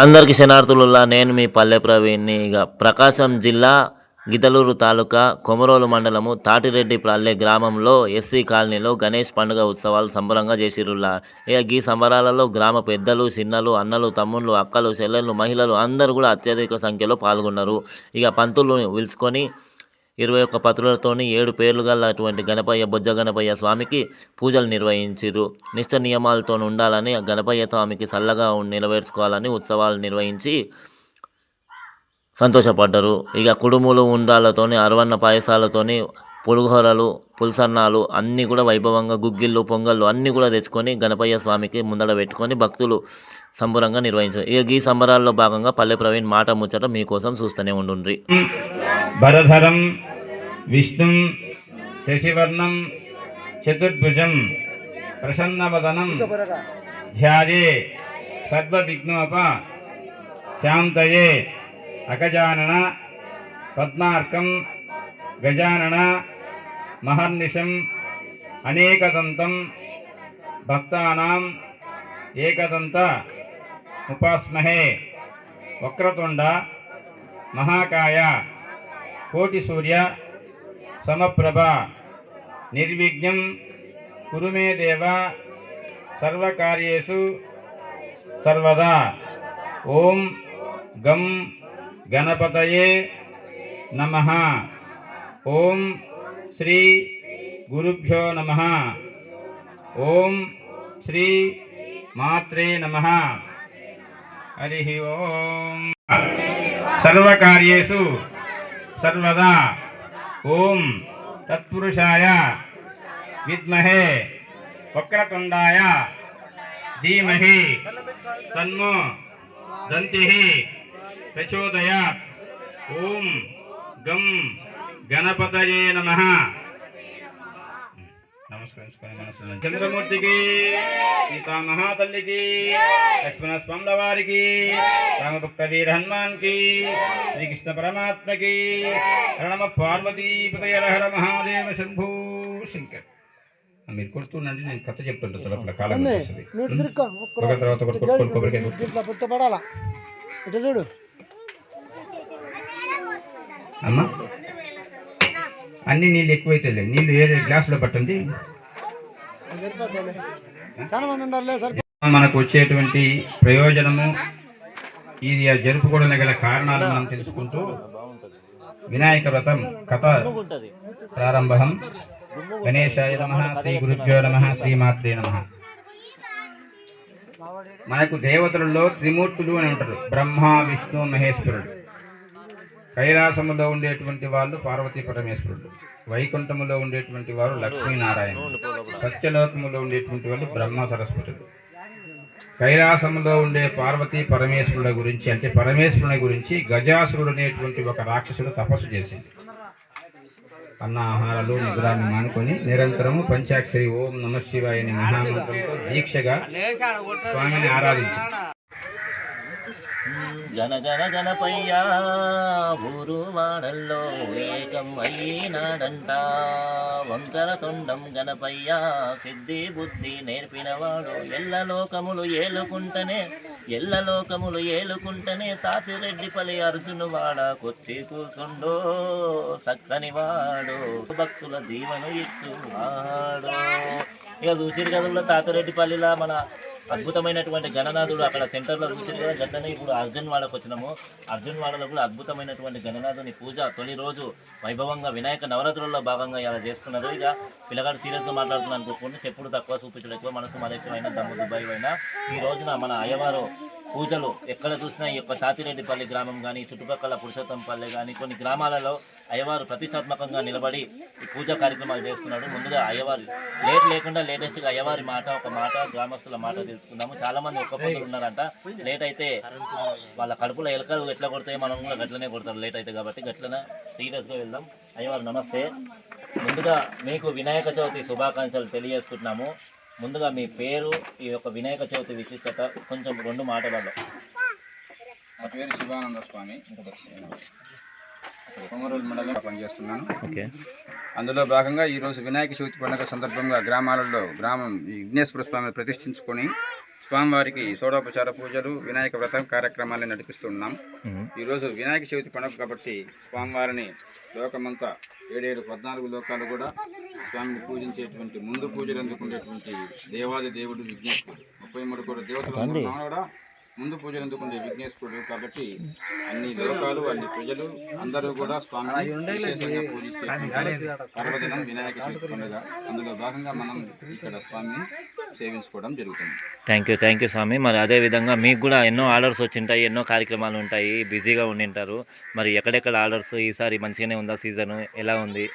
అందరికీ శనార్థులులా నేను మీ పల్లె ప్రవీణ్ని. ఇక ప్రకాశం జిల్లా గిదలూరు తాలూకా కొమరోలు మండలము తాటిరెడ్డి పల్లె గ్రామంలో ఎస్సీ కాలనీలో గణేష్ పండుగ ఉత్సవాలు సంబరంగా చేసిరుల్లా. ఇక ఈ సంబరాలలో గ్రామ పెద్దలు చిన్నలు అన్నలు తమ్ముళ్ళు అక్కలు చెల్లెళ్ళు మహిళలు అందరూ కూడా అత్యధిక సంఖ్యలో పాల్గొన్నారు. ఇక పంతులు పిలుచుకొని ఇరవై ఒక్క పత్రులతోని ఏడు పేర్లు గల అటువంటి గణపయ్య బొజ్జ గణపయ్య స్వామికి పూజలు నిర్వహించారు నిష్ట నియమాలతో ఉండాలని గణపయ్య స్వామికి చల్లగా ఉం- ఉత్సవాలు నిర్వహించి సంతోషపడ్డారు. ఇక కుడుములు ఉండాలతోని అరవన్న పాయసాలతోని పులిహోరలు పులసన్నాలు అన్నీ కూడా వైభవంగా గుగ్గిళ్ళు పొంగళ్ళు అన్నీ కూడా తెచ్చుకొని గణపయ్య స్వామికి ముందడ పెట్టుకొని భక్తులు సంబరంగా నిర్వహించారు. ఇక ఈ సంబరాల్లో భాగంగా పల్లె ప్రవీణ్ మాట ముచ్చట మీకోసం చూస్తూనే ఉండుండ్రి. भरधरं, विष्णु, शशिवर्ण, चतुर्भुज प्रसन्न ध्याये, सर्वविघ्नोप, शान्तये अकजानन पद्माक गजानन महर्निशम् अनेकदंत भक्तादंत उपास्महे वक्रतुंड महाकाय కోటి సూర్య సమప్రభ నిర్విఘ్నం కురు మే దేవ సర్వకార్యేషు సర్వదా ఓం గం గణపతయే నమ ఓం శ్రీ గురుభ్యో నమ ఓం శ్రీ మాత్రే నమ హరి ఓం సర్వకార్యేషు सर्वदा। ओम तत्पुरुषा विमहे वक्रतुंडा धीमह। तन्मो। दंति प्रचोदया ओम गम गणपत नमः। చంద్రమూర్తికి సీతా మహాతల్లికి లక్ష్మణ స్వాముల వారికి రామభక్త వీర హనుమాన్కి శ్రీకృష్ణ పరమాత్మకి హరణమ పార్వతీ పతయ హర మహాదేవ శంభూ శంకర్. మీరు కొడుతుండండి నేను కథ చెప్తుంటా లోపల కాలం తర్వాత ఒకటి కొట్టుకొని కొబ్బరికాయ చూడు? అమ్మా అన్ని నీళ్ళు ఎక్కువైతే నీళ్ళు ఏదే గ్లాసులో పట్టండి? మనకు వచ్చేటువంటి ప్రయోజనము ఇది జరుపుకోవడం గల కారణాలు మనం తెలుసుకుంటూ వినాయక వ్రతం కథ ప్రారంభం. గణేశాయ నమ శ్రీ గురుభ్యో నమ శ్రీమాత్రే నమ. మనకు దేవతలలో త్రిమూర్తులు అని ఉంటారు. బ్రహ్మ విష్ణు మహేశ్వరుడు. కైలాసములో ఉండేటువంటి వాళ్ళు పార్వతీ పరమేశ్వరుడు. వైకుంఠములో ఉండేటువంటి వారు లక్ష్మీనారాయణ సత్యలోకములో ఉండేటువంటి వాళ్ళు బ్రహ్మ సరస్వతుడు. కైలాసములో ఉండే పార్వతీ పరమేశ్వరుల గురించి అంటే పరమేశ్వరుని గురించి గజాసురుడు అనేటువంటి ఒక రాక్షసుడు తపస్సు చేసింది అన్న ఆహారాలు నిద్రాన్ని మానుకొని నిరంతరము పంచాక్షరి ఓం నమ శివాయ మహామంత్రంతో దీక్షగా స్వామిని ఆరాధించింది జన జన జనపయ్యా ఊరు వాడల్లో ఏకం అయ్యినాడంట వంకర తొండం గణపయ్యా సిద్ధి బుద్ధి నేర్పినవాడు ఎల్ల లోకములు ఏలుకుంటనే ఎల్ల లోకములు ఏలుకుంటనే తాతిరెడ్డి పలి అర్జును వాడ కొచ్చి కూసుండో సక్కని వాడు భక్తుల దీవెను ఇచ్చువాడు. ఇక చూసిరు కదుల్లో తాతిరెడ్డిపల్లిలా మన అద్భుతమైనటువంటి గణనాథుడు అక్కడ సెంటర్లో చూసారు కదా గట్టనే ఇప్పుడు అర్జున్ వాళ్ళకు వచ్చినాము. అర్జున్ వాడలో కూడా అద్భుతమైనటువంటి గణనాథుని పూజ తొలి రోజు వైభవంగా వినాయక నవరాత్రుల్లో భాగంగా ఇలా చేసుకున్నారు. ఇక పిల్లగాడు సీరియస్గా మాట్లాడుతున్నాను అనుకోకుండా చెప్పుడు తక్కువ చూపించడం ఎక్కువ మనసు మలేషియా దమ్ము దుబాయ్ అయినా ఈ రోజున మన అయ్యవారు పూజలు ఎక్కడ చూసినా ఈ యొక్క సాతిరెడ్డిపల్లి గ్రామం కానీ చుట్టుపక్కల పురుషోత్తంపల్లి కానీ కొన్ని గ్రామాలలో అయ్యవారు ప్రతిష్టాత్మకంగా నిలబడి ఈ పూజా కార్యక్రమాలు చేస్తున్నాడు ముందుగా అయ్యవారు లేట్ లేకుండా లేటెస్ట్గా అయ్యవారి మాట ఒక మాట గ్రామస్తుల మాట తెలుసుకుందాము. చాలా మంది ఒక్క పొద్దులు ఉన్నారంట. లేట్ అయితే వాళ్ళ కడుపులో ఎలకలు ఎట్లా కొడతాయి మనం కూడా గట్లనే కొడతారు. లేట్ అయితే కాబట్టి గట్లనే సీరియస్గా వెళ్దాం. అయ్యవారు నమస్తే. ముందుగా మీకు వినాయక చవితి శుభాకాంక్షలు తెలియజేసుకుంటున్నాము. ముందుగా మీ పేరు ఈ యొక్క వినాయక చవితి విశిష్టత కొంచెం రెండు మాటలలో. నా పేరు శివానంద స్వామి. కొమరూలు మండలం పనిచేస్తున్నాను. ఓకే. అందులో భాగంగా ఈరోజు వినాయక చవితి పండుగ సందర్భంగా గ్రామాలలో గ్రామం ఈ విఘ్నేశ్వర స్వామిని ప్రతిష్ఠించుకొని స్వామివారికి షోడోపచార పూజలు వినాయక వ్రతం కార్యక్రమాన్ని నడిపిస్తున్నాం. ఈరోజు వినాయక చవితి పండుగ కాబట్టి స్వామివారిని లోకమంతా ఏడేడు పద్నాలుగు లోకాలు కూడా స్వామిని పూజించేటువంటి ముందు పూజలు అందుకునేటువంటి దేవాది దేవుడు విఘ్నేశ్వరుడు. ముప్పై మూడు కూడా దేవతలు కూడా ముందు పూజలు అందుకునే విఘ్నేశ్వరుడు కాబట్టి అన్ని లోకాలు అన్ని ప్రజలు అందరూ కూడా స్వామిని పూజించేటువంటి పర్వదినం వినాయక చవితి పండుగ. అందులో భాగంగా మనం ఇక్కడ స్వామిని సేవించుకోవడం జరుగుతుంది. థ్యాంక్ యూ థ్యాంక్ యూ స్వామి మరి అదే విధంగా మీకు కూడా ఎన్నో ఆర్డర్స్ వచ్చింటాయి ఎన్నో కార్యక్రమాలు ఉంటాయి బిజీగా ఉండింటారు. మరి ఎక్కడెక్కడ ఆర్డర్స్ ఈసారి మంచిగానే ఉందా సీజన్ ఎలా ఉంది?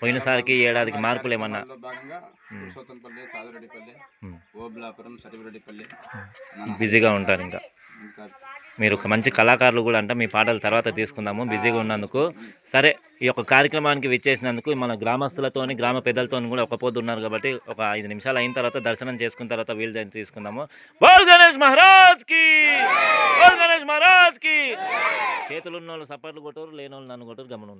పోయినసారికి ఏడాదికి మార్పులు ఏమన్నా? అందులో భాగంగా పురుషోత్తంపల్లి తాదురెడ్డిపల్లి ఉమ్. ఓబులాపురం సరివిరెడ్డిపల్లి మన బిజీగా ఉంటారు ఇంకా. మీరు ఒక మంచి కళాకారులు కూడా అంట. మీ పాటలు తర్వాత తీసుకుందాము. బిజీగా ఉన్నందుకు. సరే ఈ యొక్క కార్యక్రమానికి విచ్చేసినందుకు మన గ్రామస్తులతోని గ్రామ పెద్దలతోని కూడా ఒక పొద్దు ఉన్నారు కాబట్టి ఒక ఐదు నిమిషాలు అయిన తర్వాత దర్శనం చేసుకున్న తర్వాత వీళ్ళు జైన్ తీసుకుందాము. బోల్ గణేష్ మహారాజ్కి! బోల్ గణేష్ మహారాజ్కి! చేతులు ఉన్న వాళ్ళు సపర్లు కొట్టరు లేని వాళ్ళు నన్ను కొట్టరు గమనం